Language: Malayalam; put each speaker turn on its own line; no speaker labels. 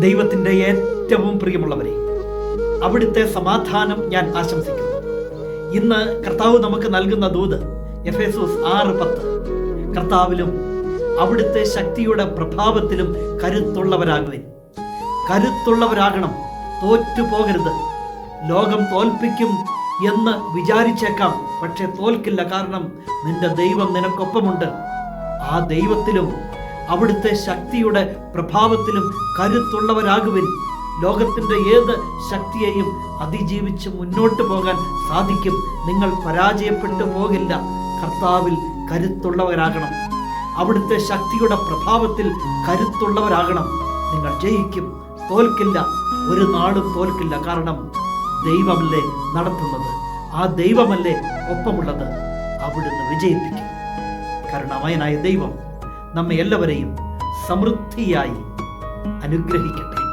ദൈവത്തിന്റെ ഏറ്റവും പ്രിയമുള്ളവരെ അവിടുത്തെ സമാധാനം ഞാൻ ആശംസിക്കുന്നു. ഇന്ന് കർത്താവ് നമുക്ക് നൽകുന്ന ദൂത് എഫ് എസ് ആറ് പത്ത്. കർത്താവിലും അവിടുത്തെ ശക്തിയുടെ പ്രഭാവത്തിലും കരുത്തുള്ളവരാകുവിൻ. കരുത്തുള്ളവരാകണം തോറ്റു പോകരുത്. ലോകം തോൽപ്പിക്കും എന്ന് വിചാരിച്ചേക്കാം പക്ഷെ തോൽക്കില്ല. കാരണം നിന്റെ ദൈവം നിനക്കൊപ്പമുണ്ട്. ആ ദൈവത്തിലും അവിടുത്തെ ശക്തിയുടെ പ്രഭാവത്തിലും കരുത്തുള്ളവരാകുവിൻ. ലോകത്തിന്റെ ഏത് ശക്തിയെയും അതിജീവിച്ച് മുന്നോട്ട് പോകാൻ സാധിക്കും. നിങ്ങൾ പരാജയപ്പെട്ടു പോകില്ല. കർത്താവിൽ കരുത്തുള്ളവരാകണം. അവിടുത്തെ ശക്തിയുടെ പ്രഭാവത്തിൽ കരുത്തുള്ളവരാകണം. നിങ്ങൾ ജയിക്കും. തോൽക്കില്ല. ഒരു നാളും തോൽക്കില്ല. കാരണം ദൈവമല്ലേ നടത്തുന്നത്. ആ ദൈവമല്ലേ ഒപ്പമുള്ളത്. അവിടുന്ന് വിജയിപ്പിക്കും. കരുണമയനായ ദൈവം നമ്മെ എല്ലാവരെയും സമൃദ്ധിയായി അനുഗ്രഹിക്കട്ടെ.